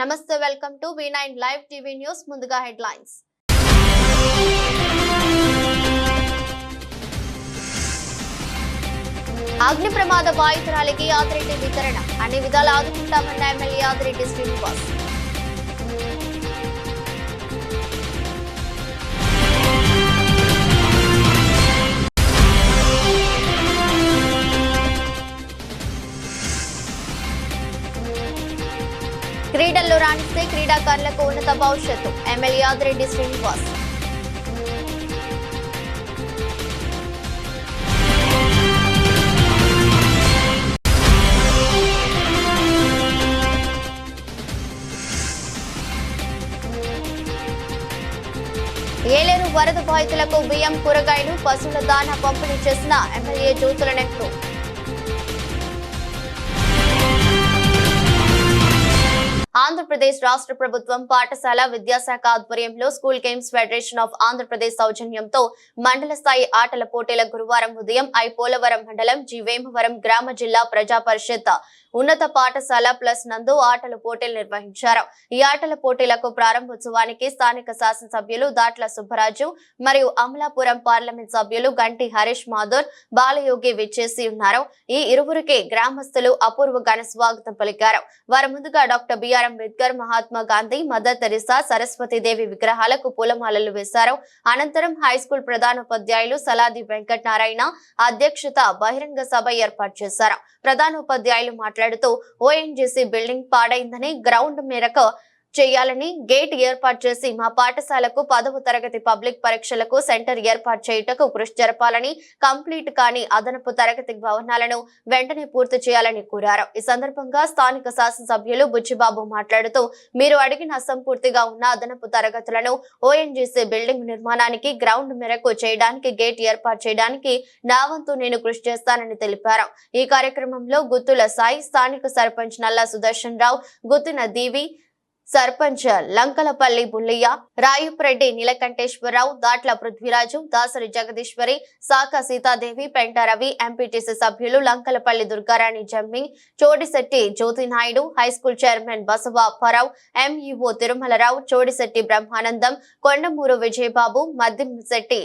నమస్తే welcome to V nine live TV news ముందుగా headlines. అగ్ని ప్రమాద బాధితురాలికి ఆదిరెడ్డి వితరణ. అన్ని విధాలు ఆదుకుంటామన్న ఎమ్మెల్యే ఆదిరెడ్డి శ్రీనివాస్. క్రీడల్లో రాణిస్తే క్రీడాకారులకు ఉన్నత భవిష్యత్తు. ఎమ్మెల్యే యాదిరెడ్డి శ్రీనివాస్. ఏలేరు వరద బాధితులకు బియ్యం కూరగాయలు పశువుల దాన పంపిణీ చేసిన ఎమ్మెల్యే జ్యోతుల నెహ్రూ. ఆంధ్రప్రదేశ్ రాష్ట్ర ప్రభుత్వం పాఠశాల విద్యాశాఖ ఆధ్వర్యంలో school games federation of Andhra Pradesh సౌజన్యంతో మండల స్థాయి ఆటల పోటీల గురువారం ఉదయం ఐ పోలవరం మండలం జీవేమవరం గ్రామ జిల్లా ప్రజా పరిషత్ ఉన్నత పాఠశాల ప్లస్ నందు ఆటల పోటీలు నిర్వహించారు. ఈ ఆటల పోటీలకు ప్రారంభోత్సవానికి స్థానిక శాసనసభ్యులు దాట్ల సుబ్బరాజు మరియు అమలాపురం పార్లమెంట్ సభ్యులు గంటి హరీష్ మాధుర్ బాలయోగి విచ్చేసి ఉన్నారు. ఈ ఇరువురికి గ్రామస్తులు అపూర్వ ఘన స్వాగతం పలికారు. వారి ముందుగా doctor B R Ambedkar Mahatma Gandhi Mother Teresa Saraswati Devi విగ్రహాలకు పూలమాలలు వేశారు. అనంతరం హై స్కూల్ ప్రధానోపాధ్యాయులు సలాది వెంకటనారాయణ అధ్యక్షత బహిరంగ సభ ఏర్పాటు చేశారు. ప్రధానోపాధ్యాయులు మాట్లాడుతూ ఓఎన్జీసీ బిల్డింగ్ పాడైందని గ్రౌండ్ మేరకు చేయాలని గేట్ ఏర్పాటు చేసి మా పాఠశాలకు పదవ తరగతి పబ్లిక్ పరీక్షలకు సెంటర్ ఏర్పాటు చేయుటకు కృషి జరపాలని కంప్లీట్ కాని అదనపు తరగతి భవనాలను వెంటనే పూర్తి చేయాలని కోరారు. ఈ సందర్భంగా స్థానిక శాసనసభ్యులు బుచ్చిబాబు మాట్లాడుతూ మీరు అడిగిన అసంపూర్తిగా ఉన్న అదనపు తరగతులను ఓఎన్జీసీ బిల్డింగ్ నిర్మాణానికి గ్రౌండ్ మేరకు చేయడానికి గేట్ ఏర్పాటు చేయడానికి నా వంతు నేను కృషి చేస్తానని తెలిపారు. ఈ కార్యక్రమంలో గుత్తుల సాయి స్థానిక సర్పంచ్ నల్లా సుదర్శన్ రావు గుత్తిన దీవి సర్పంచ్ లంకలపల్లి బుల్లయ్య రాయుప్రెడ్డి నీలకంఠేశ్వరరావు దాట్ల పృథ్వీరాజు దాసరి జగదీశ్వరి శాఖ సీతాదేవి పెంట రవి ఎంపీటీసీ సభ్యులు Lankalapalli Durgarani Jammi Chodisetti Jyothinaidu high school chairman Basavaparao MEO Tirumalarao Chodisetti Brahmanandam Kondamuru Vijayababu Maddisetti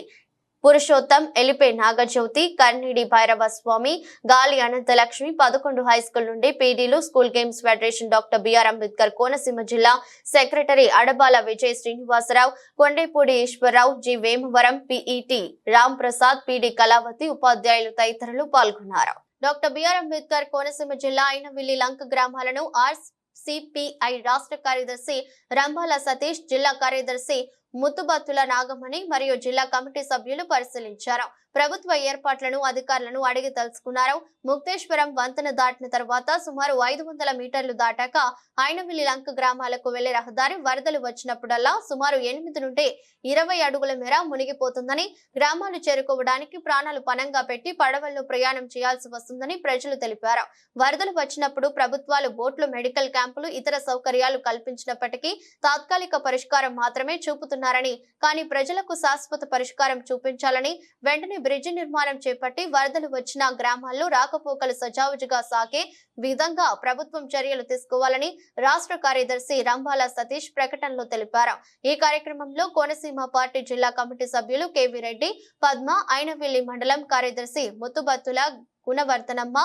Purushottam Elipe Nagajyothi Karnidi Bhairava Swami Gali Anantalakshmi పదకొండు హై స్కూల్ నుండి పీడీలు school games federation doctor B R Ambedkar Konaseema జిల్లా secretary Adabala Vijay Srinivasarao Kondepudi Eswararao G Vemavaram PET Ram Prasad PD Kalavathi ఉపాధ్యాయులు తదితరులు పాల్గొన్నారు. Doctor BR Ambedkar Konaseema జిల్లా అయినవిల్లి లంక గ్రామాలను are CPI రాష్ట్ర కార్యదర్శి రంభాల సతీష్ జిల్లా కార్యదర్శి ముత్తుబత్తుల నాగమణి మరియు జిల్లా కమిటీ సభ్యులు పరిశీలించారు. ప్రభుత్వ ఏర్పాట్లను అధికారులను అడిగి తెలుసుకున్నారు. ముక్తేశ్వరం వంతెన దాటిన తర్వాత సుమారు ఐదు వందల మీటర్లు దాటాక ఆయనవిల్లి లంక గ్రామాలకు వెళ్ళే రహదారి వరదలు వచ్చినప్పుడల్లా సుమారు ఎనిమిది నుండి ఇరవై అడుగుల మేర మునిగిపోతుందని గ్రామాలు చేరుకోవడానికి ప్రాణాలు పణంగా పెట్టి పడవల్లో ప్రయాణం చేయాల్సి వస్తుందని ప్రజలు తెలిపారు. వరదలు వచ్చినప్పుడు ప్రభుత్వాలు బోట్లు మెడికల్ క్యాంపులు ఇతర సౌకర్యాలు కల్పించినప్పటికీ తాత్కాలిక పరిష్కారం మాత్రమే చేస్తున్నారని కానీ ప్రజలకు శాశ్వత పరిష్కారం చూపించాలని వెంటనే బ్రిడ్జి నిర్మాణం చేపట్టి వరదలు వచ్చిన గ్రామాల్లో రాకపోకలు సజావుజుగా సాగే విధంగా ప్రభుత్వం చర్యలు తీసుకోవాలని రాష్ట్ర కార్యదర్శి రంభాల సతీష్ ప్రకటనలో తెలిపారు. ఈ కార్యక్రమంలో కోనసీమ పార్టీ జిల్లా కమిటీ సభ్యులు కేవీ రెడ్డి పద్మ ఐనవెల్లి మండలం కార్యదర్శి ముత్తుబత్తుల గుణవర్ధనమ్మ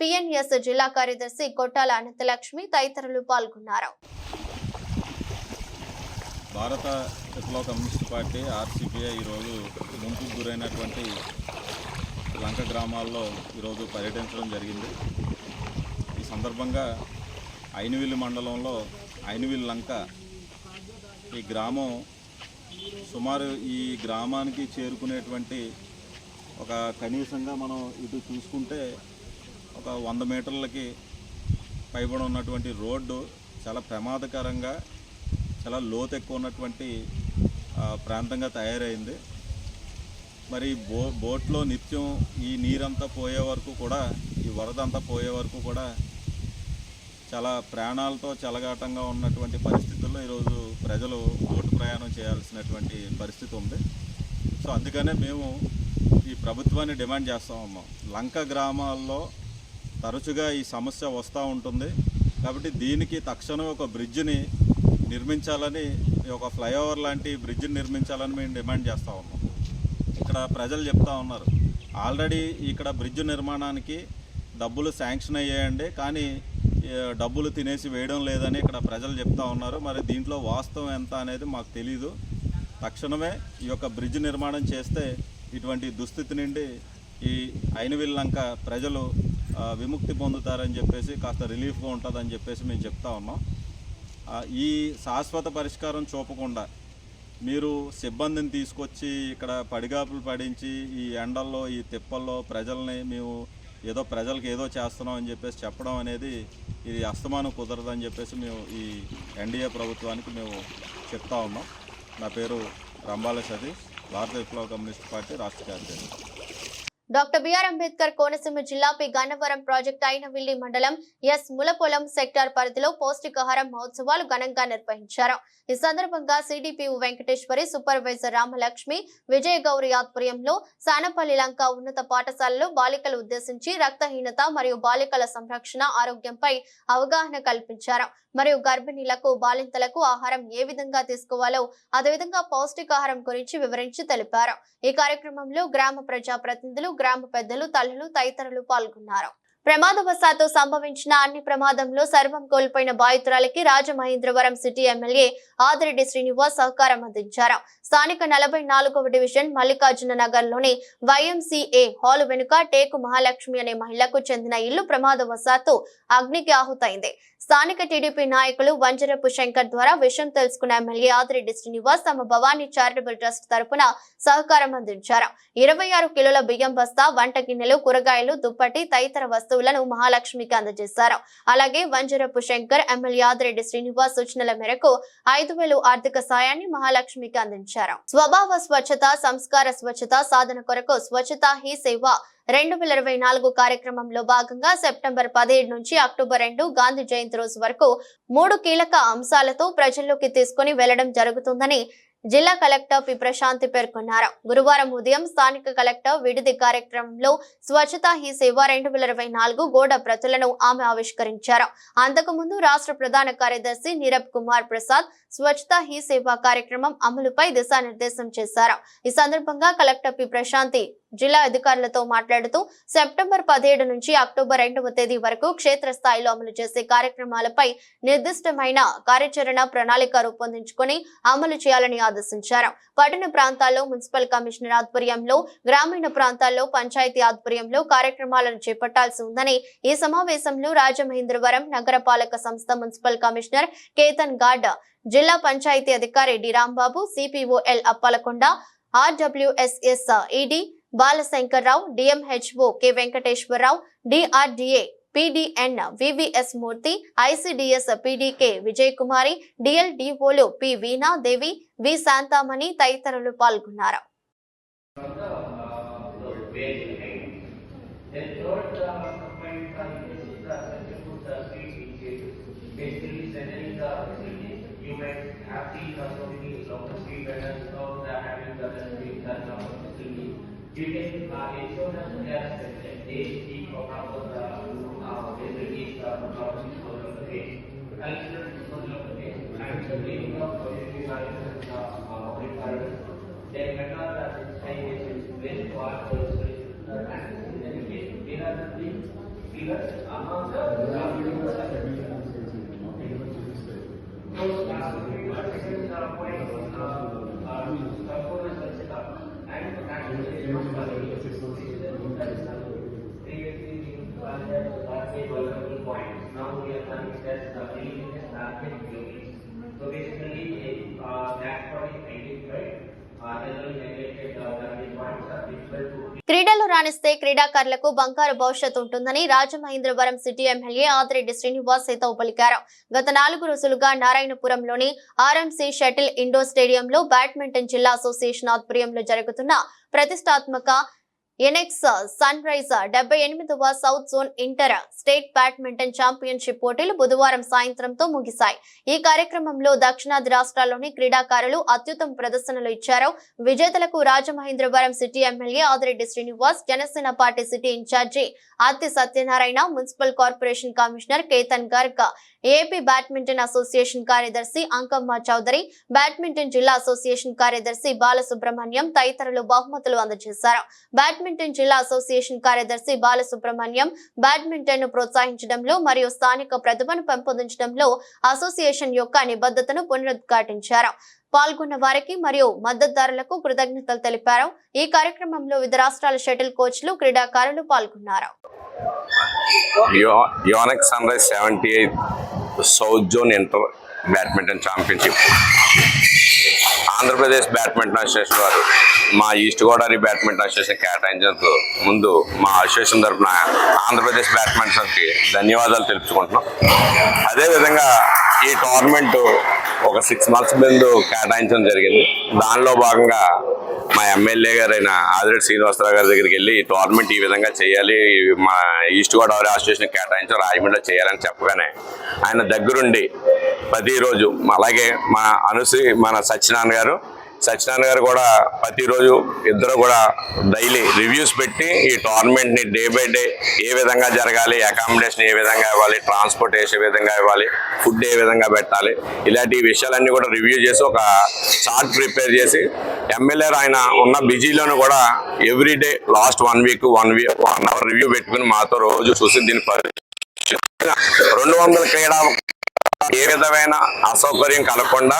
పిఎన్ఎస్ జిల్లా కార్యదర్శి కొట్టాల అనంతలక్ష్మి తదితరులు పాల్గొన్నారు. భారత విప్లవ కమ్యూనిస్ట్ పార్టీ ఆర్సీపీఐ ఈరోజు ముంపుకు గురైనటువంటి లంక గ్రామాల్లో ఈరోజు పర్యటించడం జరిగింది. ఈ సందర్భంగా ఐనవిల్లి మండలంలో ఐనవిల్లి లంక ఈ గ్రామం సుమారు ఈ గ్రామానికి చేరుకునేటువంటి ఒక కనీసంగా మనం ఇటు చూసుకుంటే ఒక వంద మీటర్లకి పైబడి ఉన్నటువంటి రోడ్డు చాలా ప్రమాదకరంగా చాలా లోతు ఎక్కువ ఉన్నటువంటి ప్రాంతంగా తయారైంది. మరి బో బోట్లో నిత్యం ఈ నీరంతా పోయే వరకు కూడా ఈ వరద అంతా పోయే వరకు కూడా చాలా ప్రాణాలతో చలగాటంగా ఉన్నటువంటి పరిస్థితుల్లో ఈరోజు ప్రజలు బోటు ప్రయాణం చేయాల్సినటువంటి పరిస్థితి ఉంది. సో అందుకనే మేము ఈ ప్రభుత్వాన్ని డిమాండ్ చేస్తామమ్మా లంక గ్రామాల్లో తరచుగా ఈ సమస్య వస్తూ ఉంటుంది. కాబట్టి దీనికి తక్షణం ఒక బ్రిడ్జిని నిర్మించాలని ఒక ఫ్లైఓవర్ లాంటి బ్రిడ్జిని నిర్మించాలని మేము డిమాండ్ చేస్తూ ఉన్నాం. ఇక్కడ ప్రజలు చెప్తా ఉన్నారు. ఆల్రెడీ ఇక్కడ బ్రిడ్జ్ నిర్మాణానికి డబ్బులు శాంక్షన్ అయ్యాయండి కానీ డబ్బులు తినేసి వేయడం లేదని ఇక్కడ ప్రజలు చెప్తా ఉన్నారు. మరి దీంట్లో వాస్తవం ఎంత అనేది మాకు తెలీదు. తక్షణమే ఈ యొక్క బ్రిడ్జ్ నిర్మాణం చేస్తే ఇటువంటి దుస్థితి నుండి ఈ అయినవిల్లంక ప్రజలు విముక్తి పొందుతారని చెప్పేసి కాస్త రిలీఫ్గా ఉంటుందని చెప్పేసి మేము చెప్తా ఉన్నాం. ఈ శాశ్వత పరిష్కారం చూపకుండా మీరు సిబ్బందిని తీసుకొచ్చి ఇక్కడ పడిగాపులు పడించి ఈ ఎండల్లో ఈ తిప్పల్లో ప్రజల్ని మేము ఏదో ప్రజలకు ఏదో చేస్తున్నాం అని చెప్పేసి చెప్పడం అనేది ఇది అస్తమానం కుదరదని చెప్పేసి మేము ఈ ఎన్డీఏ ప్రభుత్వానికి మేము చెప్తా ఉన్నాం. నా పేరు రంబాల సతీష్ భారత విప్లవ కమ్యూనిస్ట్ పార్టీ రాష్ట్ర కార్యదర్శి. డాక్టర్ బిఆర్ అంబేద్కర్ కోనసీమ జిల్లా పి గన్నవరం ప్రాజెక్ట్ అయినవిల్లి మండలం ఎస్ ములపొలం సెక్టార్ పరిధిలో పౌష్టికాహారం మహోత్సవాలు ఘనంగా నిర్వహించారు. ఈ సందర్భంగా సిడిపిఓ వెంకటేశ్వరి సూపర్వైజర్ రామలక్ష్మి విజయ గౌరి ఆధ్వర్యంలో సానపల్లి లంక ఉన్నత పాఠశాలలో బాలికలు ఉద్దేశించి రక్తహీనత మరియు బాలికల సంరక్షణ ఆరోగ్యంపై అవగాహన కల్పించారు. మరియు గర్భిణీలకు బాలింతలకు ఆహారం ఏ విధంగా తీసుకోవాలో అదేవిధంగా పౌష్టికాహారం గురించి వివరించి తెలిపారు. ఈ కార్యక్రమంలో గ్రామ ప్రజా ప్రతినిధులు గ్రామ పెద్దలు తల్లులు తదితరులు పాల్గొన్నారు. ప్రమాదవశాత్తు సంభవించిన అన్ని ప్రమాదంలో సర్వం కోల్పోయిన బాధితురాలకి రాజమహేంద్రవరం సిటీ ఎమ్మెల్యే ఆదిరెడ్డి శ్రీనివాస్ సహకారం అందించారు. స్థానిక నలభై నాలుగవ డివిజన్ మల్లికార్జున నగర్లోని వైఎంసీఏ హాల్ వెనుక టేకు మహాలక్ష్మి అనే మహిళకు చెందిన ఇల్లు ప్రమాదవశాత్తు అగ్నికి ఆహుతైంది. స్థానిక టీడీపీ నాయకులు వంజరపు శంకర్ ద్వారా విషయం తెలుసుకున్న ఎమ్మెల్యే ఆదిరెడ్డి శ్రీనివాస్ తమ భవానీ చారిటబుల్ ట్రస్ట్ తరపున సహకారం అందించారు. ఇరవై ఆరు కిలోల బియ్యం బస్తా వంట గిన్నెలు కూరగాయలు దుప్పటి తదితర వస్తువులను మహాలక్ష్మికి అందజేశారు. అలాగే వంజరపు శంకర్ ఎమ్మెల్యే ఆదిరెడ్డి శ్రీనివాస్ సూచనల మేరకు ఐదు వేలు ఆర్థిక సాయాన్ని మహాలక్ష్మికి అందించారు. స్వభావ స్వచ్ఛత సంస్కార స్వచ్ఛత సాధన కొరకు స్వచ్ఛత హీ సేవ రెండు వేల ఇరవై నాలుగు కార్యక్రమంలో భాగంగా సెప్టెంబర్ పదిహేడు నుంచి అక్టోబర్ రెండు గాంధీ జయంతి రోజు వరకు మూడు కీలక అంశాలతో ప్రజల్లోకి తీసుకుని వెళ్ళడం జరుగుతుందని జిల్లా కలెక్టర్ పి. ప్రశాంతి పేర్కొన్నారు. గురువారం ఉదయం స్థానిక కలెక్టర్ విడిది కార్యక్రమంలో స్వచ్ఛత హీ సేవ రెండు వేల ఇరవై నాలుగు గోడ ప్రతులను ఆమె ఆవిష్కరించారు. అంతకుముందు రాష్ట్ర ప్రధాన కార్యదర్శి నీరబ్ కుమార్ ప్రసాద్ స్వచ్ఛత హీ సేవ కార్యక్రమం అమలుపై దిశానిర్దేశం చేశారు. ఈ సందర్భంగా కలెక్టర్ పి. ప్రశాంతి జిల్లా అధికారులతో మాట్లాడుతూ సెప్టెంబర్ పదిహేడు నుంచి అక్టోబర్ రెండవ తేదీ వరకు క్షేత్రస్థాయిలో అమలు చేసే కార్యక్రమాలపై నిర్దిష్టమైన కార్యాచరణ ప్రణాళిక రూపొందించుకొని అమలు చేయాలని ఆదేశించారు. పట్టణ ప్రాంతాల్లో మున్సిపల్ కమిషనర్ ఆధ్వర్యంలో గ్రామీణ ప్రాంతాల్లో పంచాయతీ ఆధ్వర్యంలో కార్యక్రమాలను చేపట్టాల్సి ఉందని ఈ సమావేశంలో రాజమహేంద్రవరం నగరపాలక సంస్థ మున్సిపల్ కమిషనర్ కేతన్ గాడ్ జిల్లా పంచాయతీ అధికారి D Rambabu CPOL Appalakonda RWSS ED Balasankarrao DMHO K Venkateswararao DRDA PDN VVS Murthy ICDS PDK Vijay Kumari డిఎల్డిఓలు P Veenadevi V Shantamani తదితరులు పాల్గొన్నారు You. You can uh, ensure that they speak of the root of the British government for the day, cultural for the day, and the meaning of positive values of the current. They better sensitization when for social and education. These are the three pillars among the So, uh, we were talking about రాణిస్తే క్రీడాకారులకు బంగారు భవిష్యత్తు ఉంటుందని Rajamahendravaram city MLA Adireddy Srinivas సైతం పలికారు గత నాలుగు రోజులుగా నారాయణపురంలోని ఆర్ఎంసీ షటిల్ ఇండోర్ స్టేడియంలో బ్యాడ్మింటన్ జిల్లా అసోసియేషన్ ఆధ్వర్యంలో జరుగుతున్న ప్రతిష్టాత్మక ఎనెక్స్ సన్ రైజ్ డెబ్బై ఎనిమిదవ south zone inter state badminton championship పోటీలు బుధవారం సాయంత్రంతో ముగిశాయి. ఈ కార్యక్రమంలో దక్షిణాది రాష్ట్రాల్లోని క్రీడాకారులు అత్యుత్తమ ప్రదర్శనలు ఇచ్చారు. విజేతలకు Rajamahendravaram city MLA Adireddy Srinivas Janasena party city incharge Aarti Satyanarayana municipal corporation commissioner Ketan Garg AP badminton association కార్యదర్శి అంకమ్మ చౌదరి బ్యాడ్మింటన్ జిల్లా అసోసియేషన్ కార్యదర్శి బాలసుబ్రహ్మణ్యం తదితరులు బహుమతులు అందజేశారు. బ్యాడ్మింటన్ జిల్లా అసోసియేషన్ కార్యదర్శి బాలసుబ్రహ్మణ్యం బ్యాడ్మింటన్ను ప్రోత్సహించడంలో మరియు స్థానిక ప్రతిభను పెంపొందించడంలో అసోసియేషన్ యొక్క నిబద్ధతను పునరుద్ఘాటించారు. పాల్గొన్న వారికి మరియు మద్దతుదారులకు కృతజ్ఞతలు తెలిపారు. ఈ కార్యక్రమంలో వివిధ రాష్ట్రాల షటిల్ కోచ్లు క్రీడాకారులు పాల్గొన్నారు. Sunrise seventy eighth south zone inter badminton championship. Andhra Pradesh badminton association వారు మా ఈస్ట్ గోదావరి బ్యాడ్మింటన్ అసోసియేషన్ కేటాయించినందుకు ముందు మా అసోసియేషన్ తరఫున ఆంధ్రప్రదేశ్ బ్యాడ్మింటన్కి ధన్యవాదాలు తెలుపుకుంటున్నాం. అదేవిధంగా ఈ టోర్నమెంట్ ఒక సిక్స్ మంత్స్ ముందు కేటాయించడం జరిగింది. దానిలో భాగంగా మా ఎమ్మెల్యే గారైన ఆదిరెడ్డి శ్రీనివాసరావు గారి దగ్గరికి వెళ్ళి ఈ టోర్నమెంట్ ఈ విధంగా చేయాలి. మా ఈస్ట్ గోదావరి అసోసియేషన్ కేటాయించడం రాజమండ్రిలో చేయాలని చెప్పగానే ఆయన దగ్గరుండి ప్రతిరోజు అలాగే మా అనుశ్రీ మన సత్యనారాయణ గారు సత్యనారాయణ గారు కూడా ప్రతిరోజు ఇద్దరు కూడా డైలీ రివ్యూస్ పెట్టి ఈ టోర్నమెంట్ని డే బై డే ఏ విధంగా జరగాలి అకామిడేషన్ ఏ విధంగా ఇవ్వాలి ట్రాన్స్పోర్ట్ ఏ విధంగా ఇవ్వాలి ఫుడ్ ఏ విధంగా పెట్టాలి ఇలాంటి విషయాలన్నీ కూడా రివ్యూ చేసి ఒక చార్ట్ ప్రిపేర్ చేసి ఎమ్మెల్యే ఆయన ఉన్న బిజీలోనూ కూడా every day last one week one week one hour review పెట్టుకుని మాతో రోజు చూసి దీని రెండు వందల క్రీడా ఏ విధమైన అసౌకర్యం కలగకుండా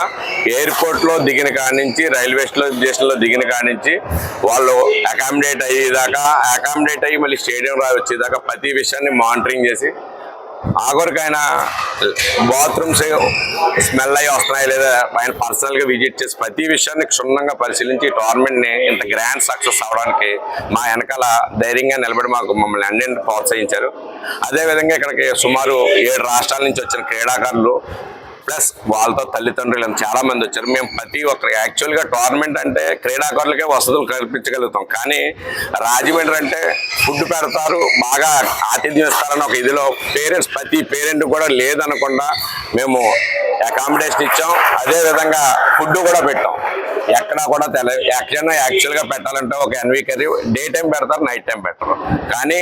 ఎయిర్పోర్ట్లో దిగిన కాడి నుంచి రైల్వే స్టేషన్లో దిగిన కాడి నుంచి వాళ్ళు అకామిడేట్ అయ్యేదాకా అకామిడేట్ అయ్యి మళ్ళీ స్టేడియం రా వచ్చేదాకా ప్రతి విషయాన్ని మానిటరింగ్ చేసి ఆఖరికైనా బాత్రూమ్స్ స్మెల్ అయ్యి వస్తున్నాయి లేదా ఆయన పర్సనల్గా విజిట్ చేసి ప్రతి విషయాన్ని క్షుణ్ణంగా పరిశీలించి టోర్నమెంట్ని ఇంత గ్రాండ్ సక్సెస్ అవడానికి మా వెనకాల ధైర్యంగా నిలబడి మాకు మమ్మల్ని అన్ని ప్రోత్సహించారు. అదేవిధంగా ఇక్కడికి సుమారు ఏడు రాష్ట్రాల నుంచి వచ్చిన క్రీడాకారులు ప్లస్ వాళ్ళతో తల్లిదండ్రులు చాలా మంది వచ్చారు. మేము ప్రతి ఒక్కరు యాక్చువల్గా టోర్నమెంట్ అంటే క్రీడాకారులకే వసతులు కల్పించగలుగుతాం. కానీ రాజమండ్రి అంటే ఫుడ్ పెడతారు బాగా ఆతిథ్యం ఇస్తారని ఒక ఇదిలో పేరెంట్స్ ప్రతి పేరెంట్ కూడా లేదనకుండా మేము అకామిడేషన్ ఇచ్చాం. అదే విధంగా ఫుడ్ కూడా పెట్టాం. ఎక్కడా కూడా తెల ఎక్కడైనా యాక్చువల్గా పెట్టాలంటే ఒక ఎన్వి కర్రీ డే టైం పెడతారు నైట్ టైం పెట్టరు కానీ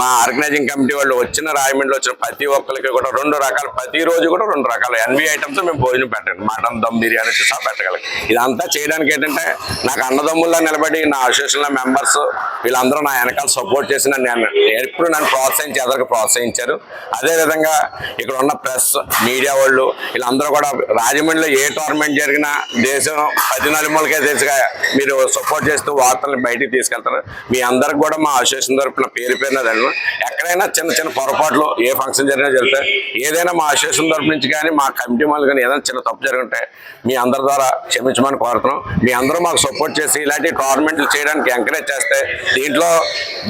మా ఆర్గనైజింగ్ కమిటీ వాళ్ళు వచ్చిన రాయమండ్రిలో వచ్చిన ప్రతి ఒక్కరికి కూడా రెండు రకాల ప్రతిరోజు కూడా రెండు రకాల ఎన్వి ఐటమ్స్ మేము భోజనం పెట్టండి. మటన్ దమ్ బిర్యానీ సహా పెట్టగలం ఇదంతా చేయడానికి ఏంటంటే నాకు అన్నదమ్ముల్లో నిలబడి నా అసోసియేషన్ మెంబర్స్ వీళ్ళందరూ నా వెనకాల సపోర్ట్ చేసి నన్ను ఎప్పుడు నన్ను ప్రోత్సహించి ఎదరికి ప్రోత్సహించారు. అదేవిధంగా ఇక్కడ ఉన్న ప్రెస్ మీడియా వాళ్ళు వీళ్ళందరూ కూడా రాజమండ్రిలో ఏ టోర్నమెంట్ జరిగినా దేశం పది నలుమూలకే తెలుసుగా. మీరు సపోర్ట్ చేస్తూ వార్తలను బయటికి తీసుకెళ్తారు. మీ అందరికి కూడా మా అసోసియేషన్ తరపున పేరు పేరునదండి ఎక్కడైనా చిన్న చిన్న పొరపాట్లు ఏ ఫంక్షన్ జరిగినా జరుగుతాయి. ఏదైనా మా అసోసియేషన్ తరఫు నుంచి కానీ మా కమిటీ వాళ్ళు కానీ ఏదైనా చిన్న తప్పు జరుగుంటే మీ అందరి ద్వారా క్షమించమని కోరుతున్నాం. మీ అందరూ మాకు సపోర్ట్ చేసి ఇలాంటి టోర్నమెంట్లు చేయడానికి ఎంకరేజ్ చేస్తే దీంట్లో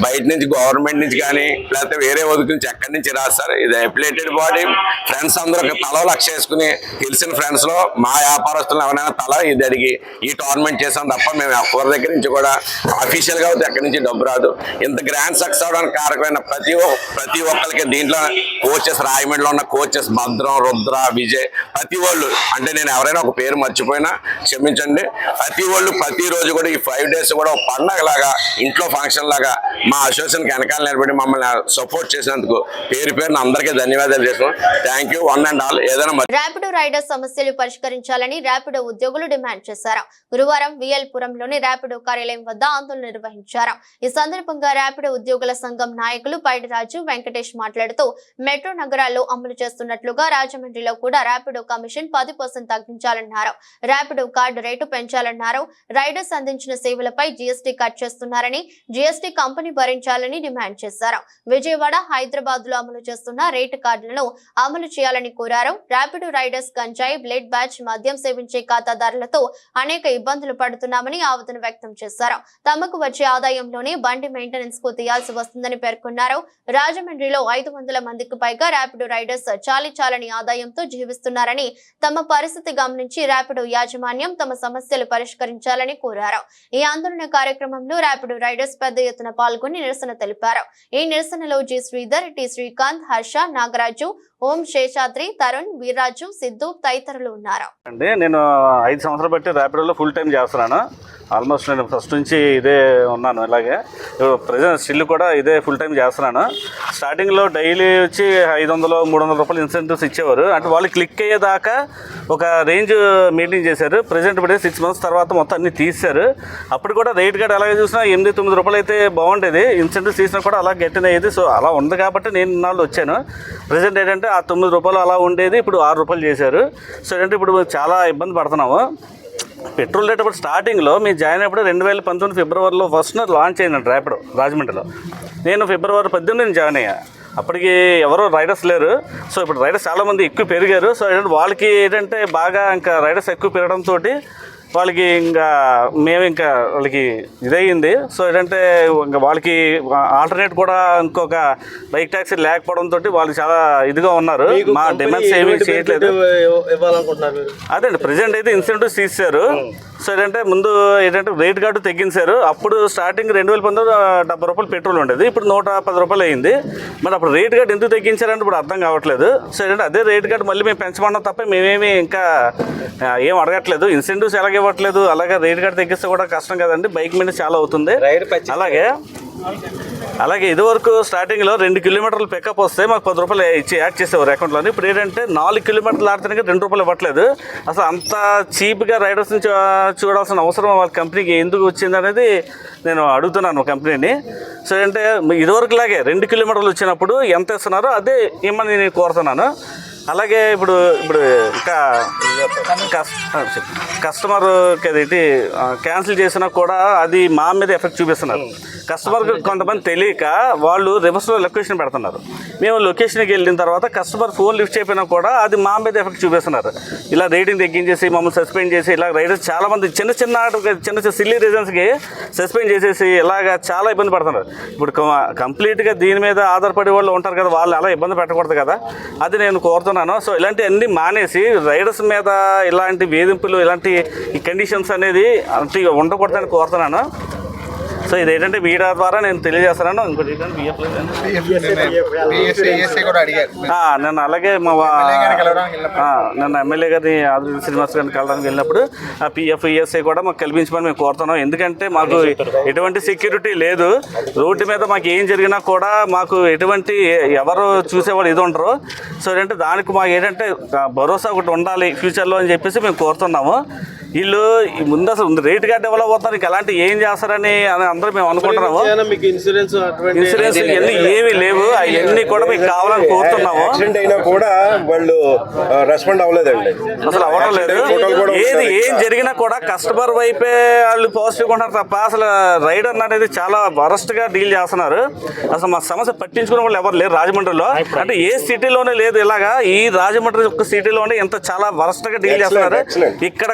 బయట నుంచి గవర్నమెంట్ నుంచి కానీ లేకపోతే వేరే వదుకు నుంచి ఎక్కడి నుంచి రాస్తారు. ఇది అప్లేటెడ్ బాడీ ఫ్రెండ్స్ అందరూ తల లక్ష్య వేసుకుని తెలిసిన ఫ్రెండ్స్లో మా వ్యాపారస్తులు ఎవరైనా తల ఇది అడిగి ఈ టోర్నమెంట్ చేసాం తప్ప మేము ఎవరి దగ్గర నుంచి కూడా అఫీషియల్గా అయితే ఎక్కడి నుంచి డబ్బు రాదు. ఇంత గ్రాండ్ సక్సెస్ అవడానికి కారకమైన ప్రతి ప్రతి ఒక్కరికి దీంట్లో కోచెస్ రాయమండ్రిలో ఉన్న కోచెస్ భద్రం రుద్ర విజయ్ ప్రతి వాళ్ళు అంటే నేను ఎవరైనా ఒక పేరు మర్చిపోయినా క్షమించండి. ప్రతి వాళ్ళు ప్రతిరోజు కూడా ఈ ఫైవ్ డేస్ కూడా ఒక పండగ లాగా ఇంట్లో ఫంక్షన్ లాగా మా అసోసియేషన్ వెనకాల నిలబడి మమ్మల్ని సపోర్ట్ చేసినందుకు పేరు పేరున అందరికీ ధన్యవాదాలు చేస్తున్నాం. Thank you one and all ఏదైనా ర్యాపిడ్ ర్యాపిడో రైడర్ సమస్యలు పరిష్కరించాలని ర్యాపిడో ఉద్యోగులు డిమాండ్ చేశారు. గురువారం విఎల్పురంలోని ర్యాపిడో కార్యాలయం వద్ద ఆందోళన నిర్వహించారు. ఈ సందర్భంగా ర్యాపిడో ఉద్యోగుల సంఘం నాయకులు పైడిరాజు వెంకటేష్ మాట్లాడుతూ మెట్రో నగరాల్లో అమలు చేస్తున్నట్లుగా రాజమండ్రిలో కూడా ర్యాపిడో కమిషన్ పది తగ్గించాలన్నారు. ర్యాపిడో కార్డు రేటు పెంచాలన్నారు. రైడర్స్ అందించిన సేవలపై జీఎస్టీ కట్ చేస్తున్నారని జీఎస్టీ కంపెనీ భరించాలని డిమాండ్ చేశారు. విజయవాడ హైదరాబాద్లో అమలు చేస్తున్న రేటు కార్డులను అమలు చేయాలని కోరారు. ర్యాపిడో రైడర్స్ గంజాయి బ్లడ్ బ్యాచ్ మద్యం సేవించే ఖాతాదారులతో అనేక అనేక ఇబ్బందులు పడుతున్నామని ఆవేదన వ్యక్తం చేశారు. తమకు వచ్చే ఆదాయంలోనే బండి మెయింటెనెన్స్కు తీయాల్సి వస్తుందని పేర్కొన్నారు. రాజమండ్రిలో ఐదు వందల మందికి పైగా ర్యాపిడో రైడర్స్ చాలి చాలని ఆదాయంతో జీవిస్తున్నారని తమ పరిస్థితి గమనించి ర్యాపిడో యాజమాన్యం తమ సమస్యలు పరిష్కరించాలని కోరారు. ఈ ఆందోళన కార్యక్రమంలో ర్యాపిడో రైడర్స్ పెద్ద ఎత్తున పాల్గొని నిరసన తెలిపారు. ఈ నిరసనలో జి శ్రీధర్ టి శ్రీకాంత్ హర్ష నాగరాజు ఓం శేషాద్రి తరుణ్ వీర్రాజు సిద్ధు తదితరులు ఉన్నారు. అండి నేను ఐదు సంవత్సరాలు బట్టి ర్యాపిడోలో ఫుల్ టైం చేస్తున్నాను. ఆల్మోస్ట్ నేను ఫస్ట్ నుంచి ఇదే ఉన్నాను ఇలాగే. ప్రజెంట్ స్టిల్ కూడా ఇదే ఫుల్ టైం చేస్తున్నాను. స్టార్టింగ్లో డైలీ వచ్చి ఐదు వందలు మూడు వందల రూపాయలు ఇన్సెంటివ్స్ ఇచ్చేవారు. అంటే వాళ్ళు క్లిక్ అయ్యేదాకా ఒక రేంజ్ మెయింటైన్ చేశారు. ప్రజెంట్ ఇప్పుడు సిక్స్ మంత్స్ తర్వాత మొత్తం అన్ని తీశారు అప్పుడు కూడా రేట్ కార్డ్ అలాగే చూసినా ఎనిమిది తొమ్మిది రూపాయలు అయితే బాగుండేది. ఇన్సెంటివ్స్ తీసినా కూడా అలా గట్టిన అయ్యేది. సో అలా ఉంది కాబట్టి నేను నాళ్ళు వచ్చాను. ప్రజెంట్ ఏంటంటే ఆ తొమ్మిది రూపాయలు అలా ఉండేది ఇప్పుడు ఆరు రూపాయలు చేశారు. సో ఏంటంటే ఇప్పుడు చాలా ఇబ్బంది పడుతున్నాము. పెట్రోల్ రేట్ ఇప్పుడు స్టార్టింగ్లో మీ జాయిన్ అయినప్పుడు రెండు వేల పంతొమ్మిది ఫిబ్రవరిలో ఫస్ట్ లాంచ్ అయిందండి ర్యాపిడో రాజమండ్రిలో. నేను ఫిబ్రవరి పద్దెనిమిది నేను జాయిన్ అయ్యా. అప్పటికి ఎవరో రైడర్స్ లేరు. సో ఇప్పుడు రైడర్స్ చాలామంది ఎక్కువ పెరిగారు. సో ఏంటంటే వాళ్ళకి ఏంటంటే బాగా ఇంకా రైడర్స్ ఎక్కువ పెరగడంతో వాళ్ళకి ఇంకా మేము ఇంకా వాళ్ళకి ఇదయ్యింది. సో ఏంటంటే ఇంకా వాళ్ళకి ఆల్టర్నేట్ కూడా ఇంకొక బైక్ ట్యాక్సీ లేకపోవడంతో వాళ్ళు చాలా ఇదిగా ఉన్నారు. మా డిమాండ్స్ ఏమీ చేయట్లేదు. మీరు అదండి ప్రజెంట్ అయితే ఇన్సెంటివ్స్ తీశారు సో ఏంటంటే ముందు ఏంటంటే రేట్ కార్డు తగ్గించారు అప్పుడు స్టార్టింగ్ రెండు వేల పంతొమ్మిది డెబ్బై రూపాయలు పెట్రోల్ ఉండేది. ఇప్పుడు నూట పది రూపాయలు అయింది. మరి అప్పుడు రేట్ కార్డు ఎందుకు తగ్గించారంటే ఇప్పుడు అర్థం కావట్లేదు. సో ఏంటంటే అదే రేట్ కార్డు మళ్ళీ మేము పెంచమన్నాం తప్ప మేమేమి ఇంకా ఏం అడగట్లేదు. ఇన్సెంటివ్స్ ఎలాగ ఇవ్వట్లేదు. అలాగే రేట్ కార్డు తగ్గిస్తే కూడా కష్టం కదండి. బైక్ మీద చాలా అవుతుంది. అలాగే అలాగే ఇదివరకు స్టార్టింగ్లో రెండు కిలోమీటర్లు పికప్ వస్తే మాకు పది రూపాయలు ఇచ్చి యాడ్ చేసేవారు అకౌంట్లోని ఇప్పుడు ఏంటంటే నాలుగు కిలోమీటర్లు ఆడితేనే రెండు రూపాయలు ఇవ్వట్లేదు. అసలు అంత చీప్గా రైడర్స్ని నుంచి చూడాల్సిన అవసరం వాళ్ళ కంపెనీకి ఎందుకు వచ్చింది అనేది నేను అడుగుతున్నాను కంపెనీని సో అంటే ఇదివరకు లాగే రెండు కిలోమీటర్లు వచ్చినప్పుడు ఎంత ఇస్తున్నారో అదే ఇమ్మని నేను కోరుతున్నాను. అలాగే ఇప్పుడు ఇప్పుడు ఇంకా కస్టమర్ ఇది క్యాన్సిల్ చేసినా కూడా అది మా మీద ఎఫెక్ట్ చూపిస్తున్నారు. కస్టమర్ కొంతమంది తెలియక వాళ్ళు రివర్స్లో లొకేషన్ పెడుతున్నారు. మేము లొకేషన్కి వెళ్ళిన తర్వాత కస్టమర్ ఫోన్ లిఫ్ట్ చేయకపోయినా కూడా అది మా మీద ఎఫెక్ట్ చూపిస్తున్నారు. ఇలా రేటింగ్ తగ్గించేసి మమ్మల్ని సస్పెండ్ చేసి ఇలా రైడర్స్ చాలామంది చిన్న చిన్న చిన్న చిన్న సిల్లీ రీజన్స్కి సస్పెండ్ చేసేసి ఇలాగ చాలా ఇబ్బంది పడుతున్నారు. ఇప్పుడు కంప్లీట్గా దీని మీద ఆధారపడే వాళ్ళు ఉంటారు కదా వాళ్ళు అలా ఇబ్బంది పెట్టకూడదు కదా. అది నేను కోరుతున్నాను. సో ఇలాంటివన్నీ మానేసి రైడర్స్ మీద ఇలాంటి వేధింపులు ఇలాంటి ఈ కండిషన్స్ అనేది అంటే ఉండకూడదని కోరుతున్నాను. సో ఇది ఏంటంటే మీడియా ద్వారా నేను తెలియజేస్తున్నాను ఇంకోటి నేను అలాగే మా నేను ఎమ్మెల్యే గారిని ఆదిత్య శ్రీనివాస్ గారిని కలవడానికి వెళ్ళినప్పుడు ఆ పిఎఫ్ ఈఎస్ఐ కూడా మాకు కల్పించమని మేము కోరుతున్నాం. ఎందుకంటే మాకు ఎటువంటి సెక్యూరిటీ లేదు. రోడ్డు మీద మాకు ఏం జరిగినా కూడా మాకు ఎటువంటి ఎవరు చూసేవాళ్ళు ఇది ఉండరు. సో ఏంటంటే దానికి మాకు ఏంటంటే భరోసా ఒకటి ఉండాలి ఫ్యూచర్లో అని చెప్పేసి మేము కోరుతున్నాము. వీళ్ళు ముందు అసలు రేట్ కార్డు డెవలప్ అవుతారు ఇంకా అలాంటి ఏం చేస్తారని అని అందరూ మేము అనుకుంటున్నాము. ఇన్సూరెన్స్ అటువంటి ఇన్సూరెన్స్ ఇవన్నీ ఏమీ లేవు అవన్నీ కూడా మీకు కావాలని కోరుతున్నాము. యాక్సిడెంట్ అయినా కూడా వాళ్ళు రెస్పాండ్ అవ్వలేదండి. అసలు అవ్వడం లేదు. ఏది ఏం జరిగినా కూడా కస్టమర్ వైపే వాళ్ళు పాజిటివ్ ఉంటారు తప్ప అసలు రైడర్ అనేది చాలా వరస్ట్గా డీల్ చేస్తున్నారు. అసలు మా సమస్య పట్టించుకునే వాళ్ళు ఎవరు లేరు రాజమండ్రిలో. అంటే ఏ సిటీలోనే లేదు ఇలాగా. ఈ రాజమండ్రి ఒక్క సిటీలోనే ఎంత చాలా వరస్ట్గా డీల్ చేస్తున్నారు. ఇక్కడ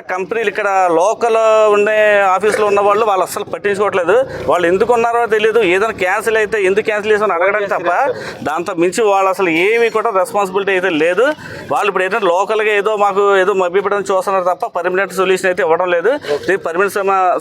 కంపెనీలు ఇక్కడ లోకల్ ఉండే ఆఫీసులో ఉన్న వాళ్ళు వాళ్ళు అసలు పట్టించుకోవట్లేదు. వాళ్ళు ఎందుకు ఉన్నారో తెలియదు ఏదైనా క్యాన్సిల్ అయితే ఎందుకు క్యాన్సిల్ చేసామని అడగడానికి తప్ప దాంతో మించి వాళ్ళు అసలు ఏమీ కూడా రెస్పాన్సిబిలిటీ అయితే లేదు. వాళ్ళు ఇప్పుడు ఏంటంటే లోకల్గా ఏదో మాకు ఏదో మభ్యపడడం చూస్తున్నారు తప్ప పర్మనెంట్ సొల్యూషన్ అయితే ఇవ్వడం లేదు. పర్మనెంట్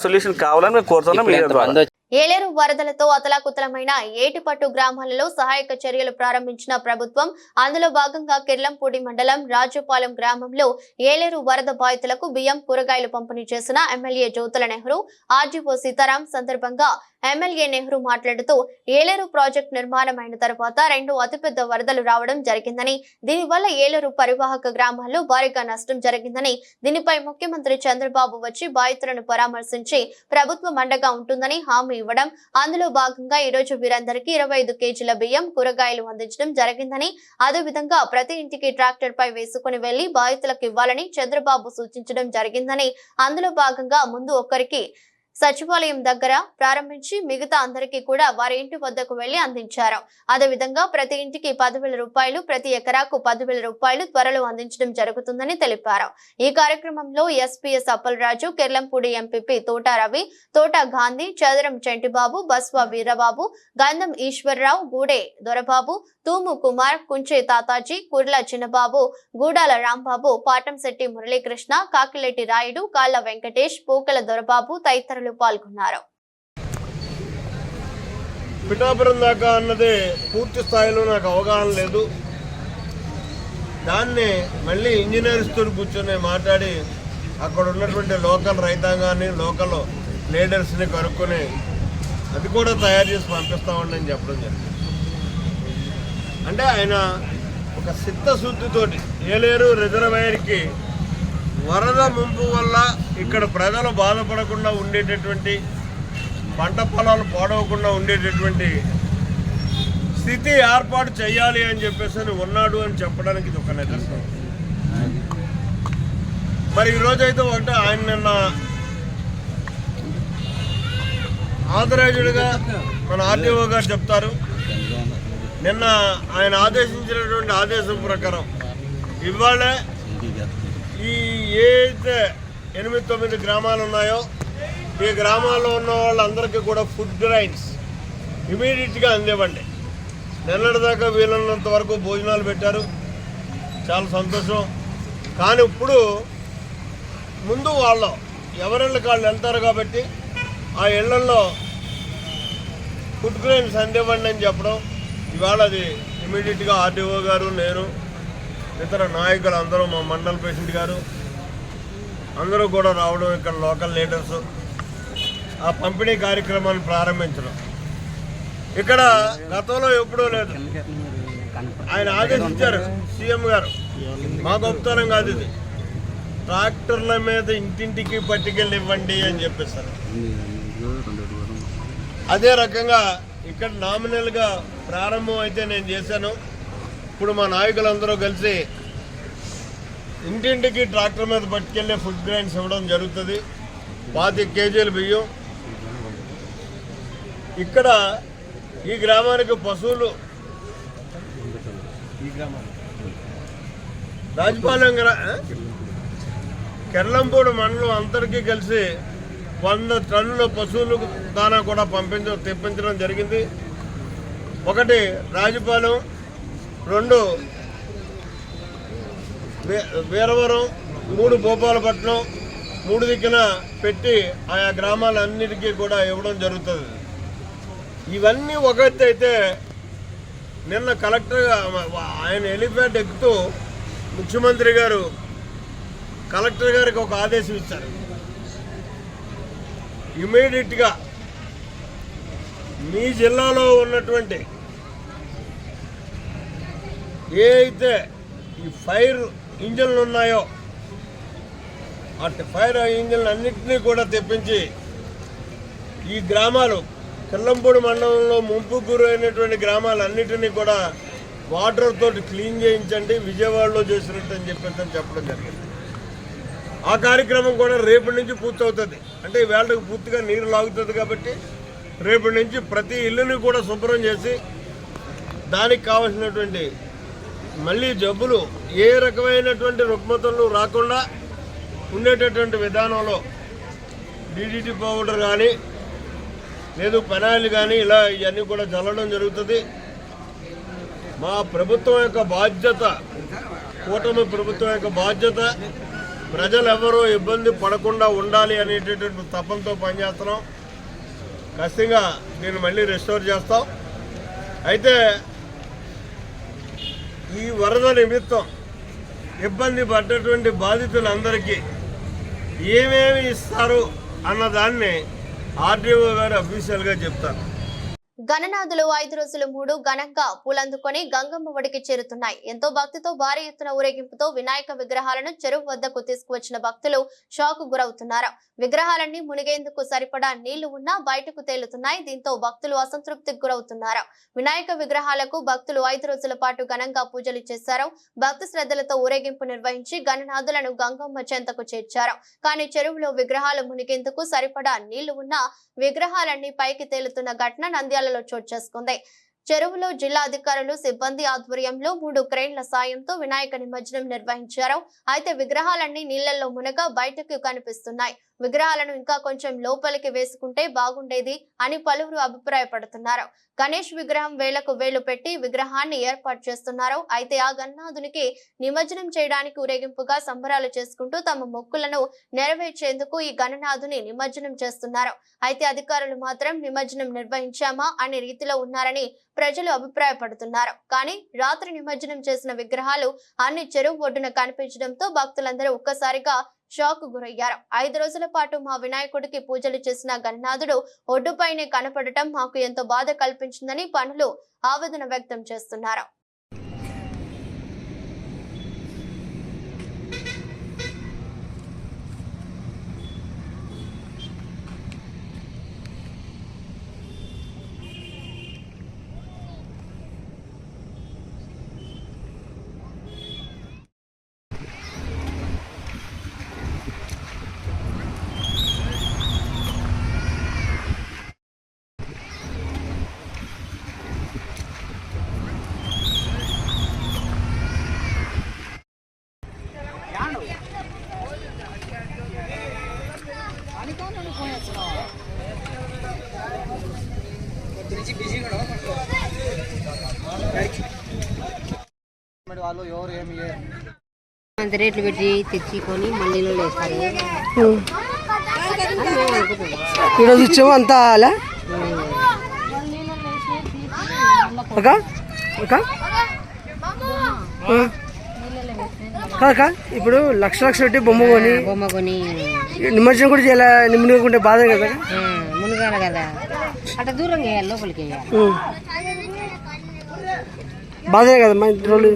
సొల్యూషన్ కావాలని మేము కోరుతున్నాం. ఏలేరు వరదలతో అతలాకుతలమైన ఏటిపట్టు గ్రామాలలో సహాయక చర్యలు ప్రారంభించిన ప్రభుత్వం అందులో భాగంగా కిర్లంపూడి మండలం రాజుపాలెం గ్రామంలో ఏలేరు వరద బాధితులకు బియ్యం కూరగాయలు పంపిణీ చేసిన ఎమ్మెల్యే జ్యోతుల నెహ్రూ ఆర్జీఓ సీతారాం సందర్భంగా ఎమ్మెల్యే నెహ్రూ మాట్లాడుతూ ఏలేరు ప్రాజెక్టు నిర్మాణం అయిన తర్వాత రెండు అతిపెద్ద వరదలు రావడం జరిగిందని దీనివల్ల ఏలేరు పరివాహక గ్రామాల్లో భారీగా నష్టం జరిగిందని దీనిపై ముఖ్యమంత్రి చంద్రబాబు వచ్చి బాధితులను పరామర్శించి ప్రభుత్వం అండగా ఉంటుందని హామీ ఇవ్వడం అందులో భాగంగా ఈ రోజు వీరందరికీ ఇరవై ఐదు కేజీల బియ్యం కూరగాయలు అందించడం జరిగిందని అదేవిధంగా ప్రతి ఇంటికి ట్రాక్టర్ పై వేసుకుని వెళ్ళి బాధితులకు ఇవ్వాలని చంద్రబాబు సూచించడం జరిగిందని అందులో భాగంగా ముందు ఒక్కరికి సచివాలయం దగ్గర ప్రారంభించి మిగతా అందరికీ కూడా వారి ఇంటి వద్దకు వెళ్ళి అందించారు. అదేవిధంగా ప్రతి ఇంటికి పదివేల రూపాయలు ప్రతి ఎకరాకు పదివేల రూపాయలు త్వరలో అందించడం జరుగుతుందని తెలిపారు. ఈ కార్యక్రమంలో ఎస్పీఎస్ అప్పలరాజు కెర్లంపూడి ఎంపీపీ తోట రవి తోట గాంధీ చదరం చెంటిబాబు బస్వా వీరబాబు గంధం ఈశ్వరరావు గూడే దొరబాబు తూము కుమార్ కుంచే తాతాజీ కుర్ల చిన్నబాబు గూడాల రాంబాబు పాటంశెట్టి మురళీకృష్ణ కాకిలెట్టి రాయుడు కాళ్ళ వెంకటేష్ పూకల దొరబాబు తదితరులు పాల్గొన్నారు. పిఠాపురం దాకా అన్నది పూర్తి స్థాయిలో నాకు అవగాహన లేదు. దాన్ని మళ్ళీ ఇంజనీర్స్తో కూర్చొని మాట్లాడి అక్కడ ఉన్నటువంటి లోకల్ రైతాంగాన్ని లోకల్ లీడర్స్ని కనుక్కొని అది కూడా తయారు చేసి పంపిస్తామండి అని చెప్పడం జరిగింది. అంటే ఆయన ఒక సిద్ధశుద్ధితోటి ఏలేరు రిజర్వాయర్కి వరద ముంపు వల్ల ఇక్కడ ప్రజలు బాధపడకుండా ఉండేటటువంటి పంట పొలాలు పాడవకుండా ఉండేటటువంటి స్థితి ఏర్పాటు చేయాలి అని చెప్పేసి అని ఉన్నాడు అని చెప్పడానికి ఇది ఒక నిదర్శనం. మరి ఈరోజైతే ఒకటే ఒకటి ఆయన నిన్న ఆథరైజ్డ్గా మన ఆర్టీఓ గారు చెప్తారు. నిన్న ఆయన ఆదేశించినటువంటి ఆదేశం ప్రకారం ఇవాళ ఈ ఏ ఎనిమిది తొమ్మిది గ్రామాలు ఉన్నాయో ఈ గ్రామాల్లో ఉన్న వాళ్ళందరికీ కూడా ఫుడ్ గ్రైన్స్ ఇమీడియట్గా అందివ్వండి. నిన్నటిదాకా వీలున్నంత వరకు భోజనాలు పెట్టారు. చాలా సంతోషం. కానీ ఇప్పుడు ముందు వాళ్ళు ఎవరిళ్ళకి వాళ్ళు వెళ్తారు కాబట్టి ఆ ఇళ్ళలో ఫుడ్ గ్రైన్స్ అందివ్వండి అని చెప్పడం. ఇవాళ అది ఇమీడియట్గా ఆర్డీఓ గారు నేను ఇతర నాయకులు అందరూ మా మండల ప్రెసిడెంట్ గారు అందరూ కూడా రావడం ఇక్కడ లోకల్ లీడర్స్. ఆ పంపిణీ కార్యక్రమాన్ని ప్రారంభించడం. ఇక్కడ గతంలో ఎప్పుడూ లేదు. ఆయన ఆదేశించారు సీఎం గారు. మా గొప్పతనం కాదు ఇది. ట్రాక్టర్ల మీద ఇంటింటికి పట్టుకెళ్ళివ్వండి అని చెప్పేశారు. అదే రకంగా ఇక్కడ నామినల్గా ప్రారంభం అయితే నేను చేశాను. ఇప్పుడు మా నాయకులందరూ కలిసి ఇంటింటికి ట్రాక్టర్ మీద పట్టుకెళ్ళే ఫుడ్ గ్రైండ్స్ ఇవ్వడం జరుగుతుంది. పాతి కేజీలు బియ్యం. ఇక్కడ ఈ గ్రామానికి పశువులు రాజపాలెం గ్రా కెర్లంపూడి మండలం అందరికీ కలిసి వంద టన్నుల పశువులు దానా కూడా పంపించడం తెప్పించడం జరిగింది. ఒకటి రాజపాలెం రెండు వీరవరం మూడు భూపాలపట్నం మూడు దిక్కున పెట్టి ఆయా గ్రామాలన్నిటికీ కూడా ఇవ్వడం జరుగుతుంది. ఇవన్నీ ఒకటి అయితే నిన్న కలెక్టర్ ఆయన ఎలిఫెంట్ ఎక్కుతూ ముఖ్యమంత్రి గారు కలెక్టర్ గారికి ఒక ఆదేశం ఇచ్చారు. ఇమీడియట్గా మీ జిల్లాలో ఉన్నటువంటి ఏ అయితే ఈ ఫైర్ ఇంజన్లు ఉన్నాయో అటు ఫైర్ ఇంజన్లు అన్నింటినీ కూడా తెప్పించి ఈ గ్రామాలు కిల్లంపూడి మండలంలో ముంపు గురైనటువంటి గ్రామాలన్నిటినీ కూడా వాటర్ తోటి క్లీన్ చేయించండి విజయవాడలో చేసినట్టు అని చెప్పేసి అని చెప్పడం జరిగింది. ఆ కార్యక్రమం కూడా రేపటి నుంచి పూర్తవుతుంది. అంటే వేళకు పూర్తిగా నీరు లాగుతుంది కాబట్టి రేపటి నుంచి ప్రతి ఇల్లుని కూడా శుభ్రం చేసి దానికి కావలసినటువంటి మళ్ళీ జబ్బులు ఏ రకమైనటువంటి రుగ్మతలు రాకుండా ఉండేటటువంటి విధానంలో డీడీటీ పౌడర్ కానీ లేదు పెనాయిల్ కానీ ఇలా ఇవన్నీ కూడా చల్లడం జరుగుతుంది. మా ప్రభుత్వం యొక్క బాధ్యత కూటమి ప్రభుత్వం యొక్క బాధ్యత ప్రజలెవరూ ఇబ్బంది పడకుండా ఉండాలి అనేటటువంటి తపంతో పనిచేస్తున్నాం. ఖచ్చితంగా దీన్ని మళ్ళీ రెస్టోర్ చేస్తాం. అయితే ఈ వరద నిమిత్తం ఇబ్బంది పడ్డటువంటి బాధితులందరికీ ఏమేమి ఇస్తారు అన్నదాన్ని ఆర్డీఓ గారు అఫీషియల్గా చెప్తారు. గణనాథులు ఐదు రోజులు మూడు ఘనంగా పూలందుకొని గంగమ్మ ఒడికి చేరుతున్నాయి. ఎంతో భక్తితో భారీ ఎత్తున ఊరేగింపుతో వినాయక విగ్రహాలను చెరువు వద్దకు తీసుకువచ్చిన భక్తులు షాక్ గురవుతున్నారు. విగ్రహాలన్నీ మునిగేందుకు సరిపడా నీళ్ళు ఉన్నా బయటకు తేలుతున్నాయి. దీంతో భక్తులు అసంతృప్తికి గురవుతున్నారు. వినాయక విగ్రహాలకు భక్తులు ఐదు రోజుల పాటు ఘనంగా పూజలు చేశారు. భక్తి శ్రద్ధలతో ఊరేగింపు నిర్వహించి గణనాథులను గంగమ్మ చెంతకు చేర్చారు. కానీ చెరువులో విగ్రహాలు మునిగేందుకు సరిపడా నీళ్ళు ఉన్నా విగ్రహాలన్నీ పైకి తేలుతున్న ఘటన నంద్యాలలో చోటు చేసుకుంది. చెరువులో జిల్లా అధికారులు సిబ్బంది ఆధ్వర్యంలో మూడు క్రెయిన్ల సాయంతో వినాయక నిమజ్జనం నిర్వహించారు. అయితే విగ్రహాలన్నీ నీళ్ళలో మునగ బయటకు కనిపిస్తున్నాయి. విగ్రహాలను ఇంకా కొంచెం లోపలికి వేసుకుంటే బాగుండేది అని పలువురు అభిప్రాయపడుతున్నారు. గణేష్ విగ్రహం వేలకు వేలు పెట్టి విగ్రహాన్ని ఏర్పాటు చేస్తున్నారు. అయితే ఆ గన్నాథునికి నిమజ్జనం చేయడానికి ఊరేగింపుగా సంబరాలు చేసుకుంటూ తమ మొక్కులను నెరవేర్చేందుకు ఈ గణనాథుని నిమజ్జనం చేస్తున్నారు. అయితే అధికారులు మాత్రం నిమజ్జనం నిర్వహించామా అనే రీతిలో ఉన్నారని ప్రజలు అభిప్రాయపడుతున్నారు. కానీ రాత్రి నిమజ్జనం చేసిన విగ్రహాలు అన్ని చెరువు ఒడ్డున కనిపించడంతో భక్తులందరూ ఒక్కసారిగా షాక్ గురయ్యారు. ఐదు రోజుల పాటు మా వినాయకుడికి పూజలు చేసిన గణనాథుడు ఒడ్డుపైనే కనపడటం మాకు ఎంతో బాధ కల్పించిందని పనులు ఆవేదన వ్యక్తం చేస్తున్నారు మరి వాళ్ళు ఎవరు ఏమి అంత రేట్లు పెట్టి తెచ్చుకొని మండీలో వేస్తారు. ఈరోజు ఇచ్చాము అంతా అలా? ఒక ఒక కాక ఇప్పుడు లక్ష లక్ష పెట్టి బొమ్మ కొని బొమ్మ కొని. నిమజ్జనం కూడా చేయాలి? నిమ్మకుంటే బాధ కదా? మునగాల కదా. అట్లా దూరంగా వేయాలి లోపలికి. బాధే కదా మా ఇంటి రోజులు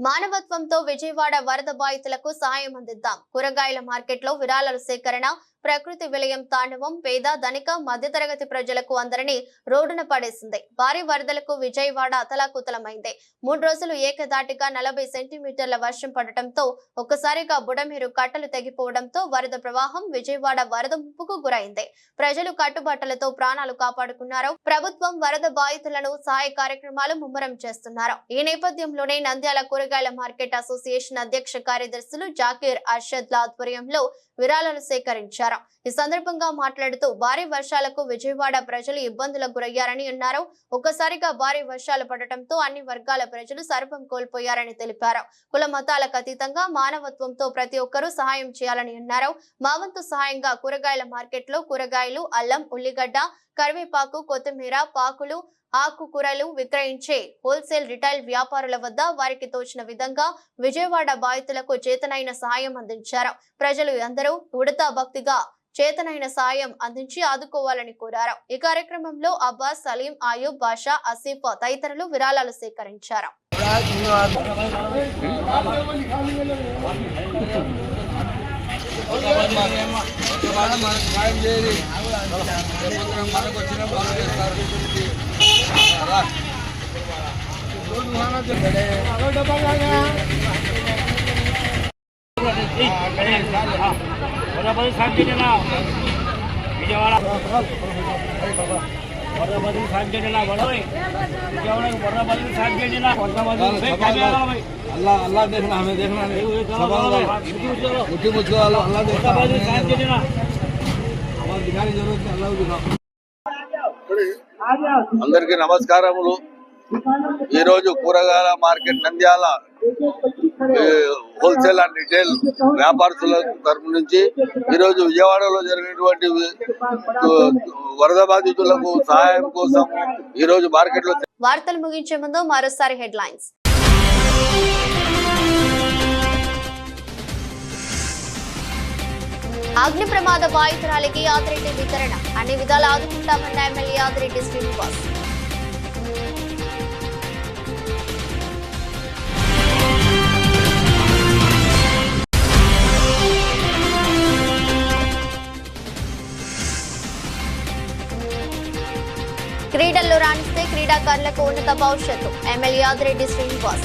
మానవత్వంతో విజయవాడ వరద బాధితులకు సాయం అందిద్దాం. కూరగాయల మార్కెట్లో విరాళాల సేకరణ ప్రకృతి విలయం తాండవం పేద ధనిక మధ్యతరగతి ప్రజలకు అందరినీ రోడ్డున పడేసింది. భారీ వరదలకు విజయవాడ అతలాకుతలమైంది. మూడు రోజులు ఏకదాటిగా నలభై సెంటీమీటర్ల వర్షం పడటంతో ఒక్కసారిగా బుడమీరు కట్టలు తెగిపోవడంతో వరద ప్రవాహం విజయవాడ వరద ముప్పుకు గురైంది. ప్రజలు కట్టుబట్టలతో ప్రాణాలు కాపాడుకున్నారు. ప్రభుత్వం వరద బాధితులను సహాయ కార్యక్రమాలు ముమ్మరం చేస్తున్నారు. ఈ నేపథ్యంలోనే నంద్యాల కూరగాయల మార్కెట్ అసోసియేషన్ అధ్యక్ష కార్యదర్శులు జాకీర్ అర్షద్ ఆధ్వర్యంలో విరాళాలు సేకరించారు. ఈ సందర్భంగా మాట్లాడుతూ భారీ వర్షాలకు విజయవాడ ప్రజలు ఇబ్బందులకు గురయ్యారని అన్నారు. ఒక్కసారిగా భారీ వర్షాలు పడటంతో అన్ని వర్గాల ప్రజలు సర్వం కోల్పోయారని తెలిపారు. కుల మతాలకు అతీతంగా మానవత్వంతో ప్రతి ఒక్కరూ సహాయం చేయాలని అన్నారు. మా వంతు సహాయంగా కూరగాయల మార్కెట్లో కూరగాయలు అల్లం ఉల్లిగడ్డ కరివేపాకు కొత్తిమీర పాకులు ఆకుకూరలు విక్రయించే హోల్సేల్ రిటైల్ వ్యాపారుల వద్ద వారికి తోచిన విధంగా విజయవాడ బాధితులకు చేతనైన సాయం అందించారు. ప్రజలు అందరూ ఉడతా భక్తిగా చేతనైన సాయం అందించి ఆదుకోవాలని కోరారు. ఈ కార్యక్రమంలో అబ్బాస్ సలీం ఆయూబ్ బాషా అసీఫ్ తదితరులు విరాళాలు సేకరించారు. మేడం మనకు సాయం చేయాలి మనకు వచ్చిన బాగా చేస్తారు డబ్బా శాంతి విజయవాడ अल्लाह देखना हमें देखना नहीं अल्लाह देखना अंदर के नमस्कार हम लोग। ఈరోజు కూరగాయల market Nandyal wholesale and retail వ్యాపారస్తుల తరపు నుంచి ఈరోజు విజయవాడలో జరిగినటువంటి వరద బాధితులకు సహాయం కోసం ఈరోజు మార్కెట్లో వార్తలు ముగించే ముందు మరోసారి హెడ్లైన్స్. అగ్ని ప్రమాద బాధితురాలికి ఆదిరెడ్డి వితరణ. అన్ని విధాలు ఆదుకుంటామన్న ఎమ్మెల్యే ఆదిరెడ్డి శ్రీనివాస్. క్రీడాకారులకు ఉన్నత భవిష్యత్తు. ఎమ్మెల్యే ఆదిరెడ్డి శ్రీనివాస్.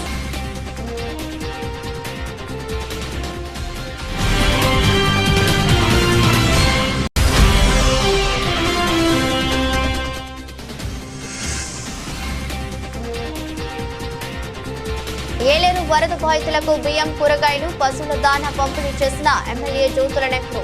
ఏలేరు వరద బాధితులకు బియ్యం కూరగాయలు పశువుల దాన పంపిణీ చేసిన ఎమ్మెల్యే జ్యోతుల నెహ్రూ.